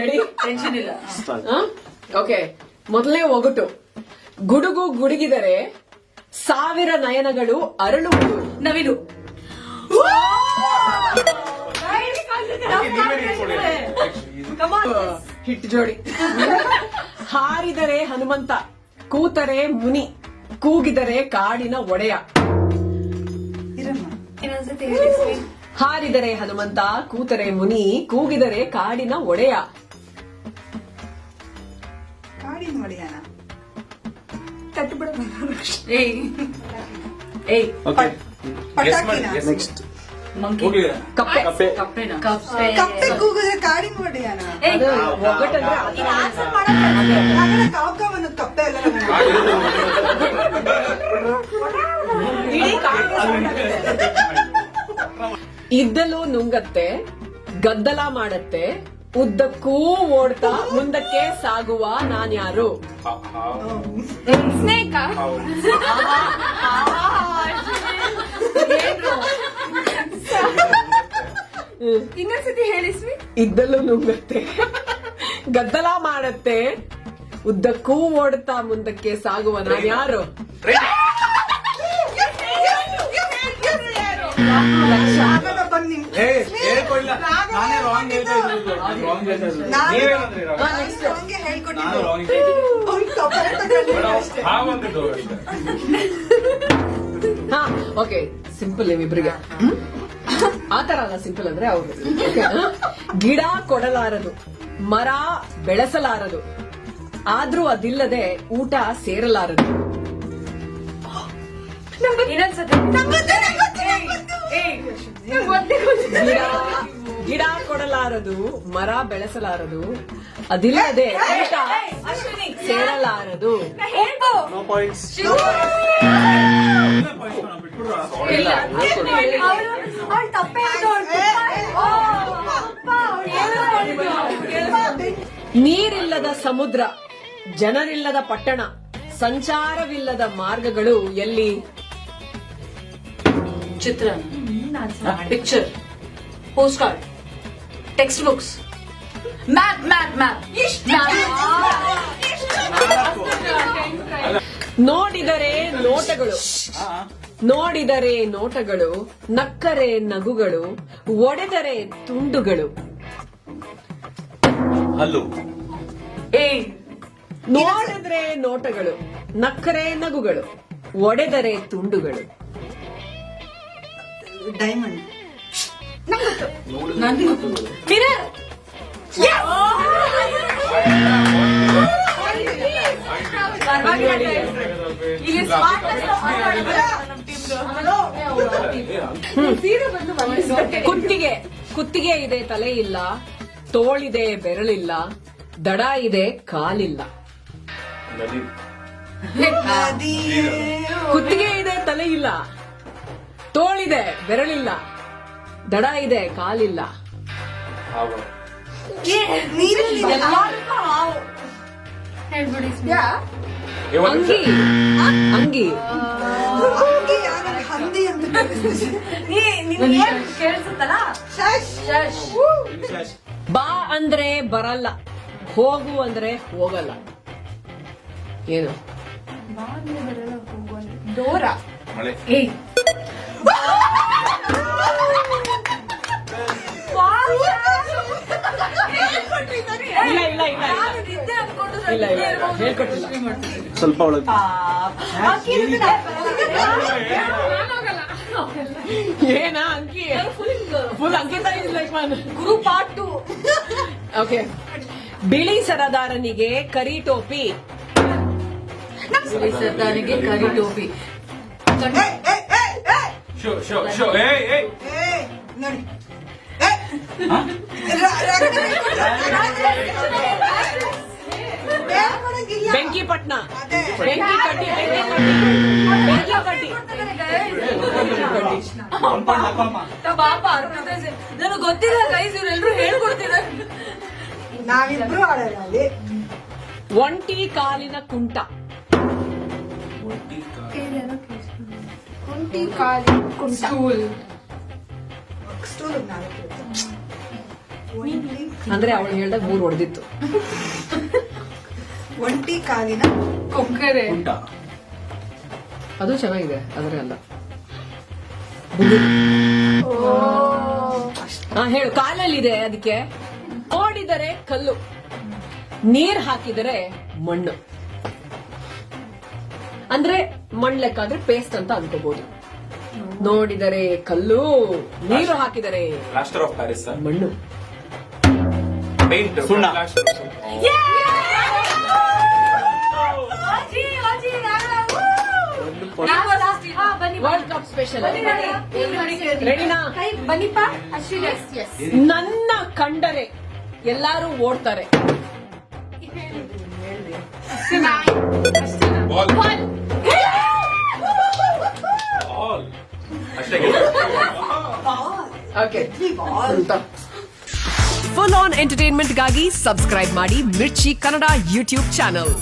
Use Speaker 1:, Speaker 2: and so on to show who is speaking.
Speaker 1: Ready
Speaker 2: tension ಇಲ್ಲ.
Speaker 1: Okay ಮೊದಲೇ ಒಗಟು. ಗುಡುಗು ಗುಡುಗಿದರೆ ಸಾವಿರ ನಯನಗಳು ಅರಳು
Speaker 2: ನವಿಲು.
Speaker 1: ಹಿಟ್ ಜೋಡಿ. ಹಾರಿದರೆ ಹನುಮಂತ ಕೂತರೆ ಮುನಿ ಕೂಗಿದರೆ ಕಾಡಿನ ಒಡೆಯ.
Speaker 2: ಇನ್ನೊಂದ್ಸತಿ ಹೇಳಿ
Speaker 1: ಹಾರಿದರೆ ಹನುಮಂತ ಕೂತರೆ ಮುನಿ ಕೂಗಿದರೆ ಕಾಡಿನ ಒಡೆಯ.
Speaker 3: ಕಾಡಿನ ಒಡೆಯನ?
Speaker 2: ಏಯ್. ಏಯ್.
Speaker 4: ಓಕೆ
Speaker 3: ಪಟಾಕಿನ?
Speaker 4: ನೆಕ್ಸ್ಟ್
Speaker 2: ಮಂಕಿ
Speaker 1: ಕಪ್ಪೆ. ಇದ್ದಲು ನುಂಗತ್ತೆ ಗದ್ದಲ ಮಾಡತ್ತೆ ಉದ್ದಕ್ಕೂ ಓಡ್ತಾ ಮುಂದಕ್ಕೆ ಸಾಗುವ ನಾನ್ಯಾರು?
Speaker 2: ಸ್ನೇಕ. ಇನ್ನೊಂದ್ಸತಿ ಹೇಳಿಸ್ವಿ
Speaker 1: ಇದ್ದಲು ನುಂಗತ್ತೆ ಗದ್ದಲ ಮಾಡತ್ತೆ ಉದ್ದಕ್ಕೂ ಓಡ್ತಾ ಮುಂದಕ್ಕೆ ಸಾಗುವ ನಾನ್ಯಾರು? ಹಾ ಓಕೆ ಸಿಂಪಲ್ ಇವಿಬ್ರಿಗೆ ಆತರ ಅಲ್ಲ ಸಿಂಪಲ್ ಅಂದ್ರೆ ಅವರು. ಗಿಡ ಕೊಡಲಾರದು ಮರ ಬೆಳೆಸಲಾರದು ಆದ್ರೂ ಅದಿಲ್ಲದೆ ಊಟ ಸೇರಲಾರದು.
Speaker 2: ಇನ್ನೊಂದ್ಸತಿ.
Speaker 1: ಕೊಡಲಾರದು ಮರ ಬೆಳೆಸಲಾರದು. ಅದಿಲ್ಲದೆ ಅದೇ
Speaker 2: ಅಶ್ವಿನಿ
Speaker 1: ಸೇರಲಾರದು.
Speaker 2: ಉಪ್ಪು
Speaker 4: ನೋ ಪಾಯಿಂಟ್ಸ್
Speaker 2: ಇಲ್ಲ ಅವಳು ತಪ್ಪೇ
Speaker 1: ನೀರಿಲ್ಲದ ಸಮುದ್ರ ಜನರಿಲ್ಲದ ಪಟ್ಟಣ ಸಂಚಾರವಿಲ್ಲದ ಮಾರ್ಗಗಳು ಎಲ್ಲಿ?
Speaker 2: ಚಿತ್ರ picture post card text books map map map
Speaker 1: ನೋಡಿದರೆ ನೋಟಗಳು. ನೋಡಿದರೆ ನೋಟಗಳು. ನಕ್ಕರೆ ನಗುಗಳು. ಒಡೆದರೆ ತುಂಡುಗಳು.
Speaker 4: ಹಲೋ
Speaker 2: ಏ
Speaker 1: ನೋಡಿದ್ರೆ ನೋಟಗಳು. ನಕ್ಕರೆ ನಗುಗಳು. ಒಡೆದರೆ ತುಂಡುಗಳು.
Speaker 3: ಡೈಮಂಡ್
Speaker 1: ಕುತ್ತಿಗೆ ಕುತ್ತಿಗೆ ಇದೆ ತಲೆ ಇಲ್ಲ ತೋಳಿದೆ ಬೆರಳಿಲ್ಲ ದಡ ಇದೆ ಕಾಲಿಲ್ಲ. ಕುತ್ತಿಗೆ ಇದೆ ತಲೆ ಇಲ್ಲ ತೋಳಿದೆ ಬೆರಳಿಲ್ಲ. ದಡ ಇದೆ ಕಾಲಿಲ್ಲ.
Speaker 4: ಏ,
Speaker 1: ಅಂಗಿ. ಬಾ ಅಂದ್ರೆ ಬರಲ್ಲ ಹೋಗು ಅಂದ್ರೆ ಹೋಗಲ್ಲ. ಏನು?
Speaker 2: ಡೋರ
Speaker 4: ಮಳೆ. ಸ್ವಲ್ಪ ಒಳಗೆ
Speaker 1: ಏನಾ ಅಂಕಿ ಫುಲ್ ಅಂಕಿತ ಇಸ್ ಲೈಕ್ ಒನ್
Speaker 2: ಗುರು ಪಾರ್ಟ್ ಟು
Speaker 1: ಓಕೆ ಬಿಳಿ ಸರದಾರನಿಗೆ ಕರಿ ಟೋಪಿ
Speaker 2: ಸರ್ದಾರಿಗೆ ಕರಿ ಟೋಪಿ
Speaker 4: ಶೋ ಶೋ ಶೋ
Speaker 3: ಏ, ನೋಡಿ.
Speaker 1: ಬೆಂಕಿ ಪಟ್ನ. ಬೆಂಕಿ ಕಟ್ಟಿ ಬೆಂಕಿ ಕಟ್ಟಿ.
Speaker 2: ಪಾಪ ನನಗೆ ಗೊತ್ತಿಲ್ಲ ಗೈಸ್ ಇವರೆಲ್ಲರೂ ಹೇಳ್ಕೊಡ್ತಿದ್ದಾರೆ.
Speaker 3: ನಾವಿಬ್ರು ಕಾಲಿನ ಕುಂಟ.
Speaker 1: ಒಂಟಿ ಕಾಲಿನ ಕುಂಟ.
Speaker 3: ಸ್ಟೂಲ್ ಸ್ಟೂಲ್ ಒಂಟಿ
Speaker 1: ಅಂದ್ರೆ ಅವಳು ಹೇಳ್ದಾಗ ಮೂರ್ ಹೊಡೆದಿತ್ತು
Speaker 3: ಒಂಟಿ ಕಾಲಿನ
Speaker 2: ಕೊಕ್ಕರೆ.
Speaker 1: ಅದು ಚೆನ್ನಾಗಿದೆ ಆದರೆ ಅಲ್ಲ. ಹಾ ಹೇಳು ಕಾಲಲ್ಲಿದೆ ಅದಕ್ಕೆ. ಓಡಿದರೆ ಕಲ್ಲು ನೀರ್ ಹಾಕಿದರೆ ಮಣ್ಣು. ಅಂದ್ರೆ ಮಣ್ಣು ಲೆಕ್ಕ ಅಂದ್ರೆ ಪೇಸ್ಟ್ ಅಂತ ಅನ್ಕೋಬಹುದು ನೋಡಿದರೆ ಕಲ್ಲು ನೀರು ಹಾಕಿದರೆ
Speaker 5: ಪ್ಲಾಸ್ಟರ್ ಆಫ್ ಪ್ಯಾರಿಸ್
Speaker 1: ಮಣ್ಣು.
Speaker 4: ಸುಣ್ಣ.
Speaker 1: ನನ್ನ ಕಂಡರೆ ಎಲ್ಲಾರು ಓಡ್ತಾರೆ
Speaker 5: ಬಾಲ್ ಬಾಲ್ ಅಷ್ಟೇ
Speaker 1: ಓಕೆ ಫುಲ್ ಆನ್ ಎಂಟರ್ಟೈನ್ಮೆಂಟ್ಗಾಗಿ ಸಬ್ಸ್ಕ್ರೈಬ್ ಮಾಡಿ ಮಿರ್ಚಿ ಕನ್ನಡ ಯೂಟ್ಯೂಬ್ ಚಾನಲ್